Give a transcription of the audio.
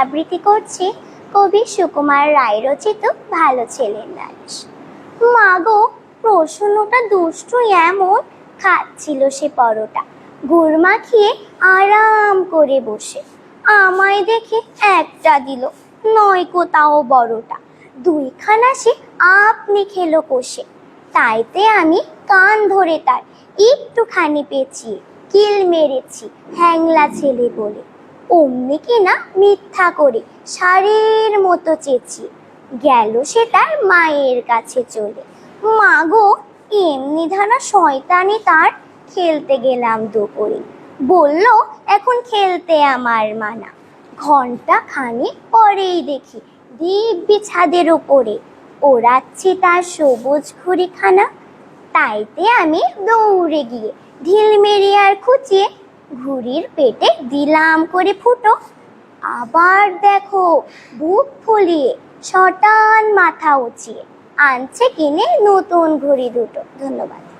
আবৃত্তি করছি কবি সুকুমার রায়, রচিত ভালো ছেলের নালিশ মাগো, প্রশ্নটা দুষ্টু এমন, খাচ্ছিল সে পরোটা। গুড় মাখিয়ে আরাম করে বসে, আমায় দেখে একটা দিল, নয় কোথাও বড়টা। দুইখানা সে আপনি খেলো কষে, তাইতে আমি কান ধরে তার একটুখানি পেঁচিয়ে, কিল মেরেছি, হ্যাংলা ছেলে বলে। অমনি কিনা মিথ্যা করে সারের মতো চেঁচিয়ে গেল সে তার মায়ের কাছে চলে। মা গো এমনি ধানা শয়তানি তার। খেলতে গেলাম দুপুরে। বলল, এখন খেলতে আমার মানা। ঘণ্টা খানিক পরেই দেখি দিব্যি ছাদের ওপরে ওড়াচ্ছি তার সবুজ ঘুড়িখানা। তাইতে আমি দৌড়ে গিয়ে ঢিল মেরে আর খুঁচিয়ে ঘুড়ির পেটে দিলাম করে ফুটো। আবার দেখো, বুক ফুলিয়ে ছটান মাথা উঁচিয়ে আনছে কিনে নতুন ঘড়ি দুটো। ধন্যবাদ।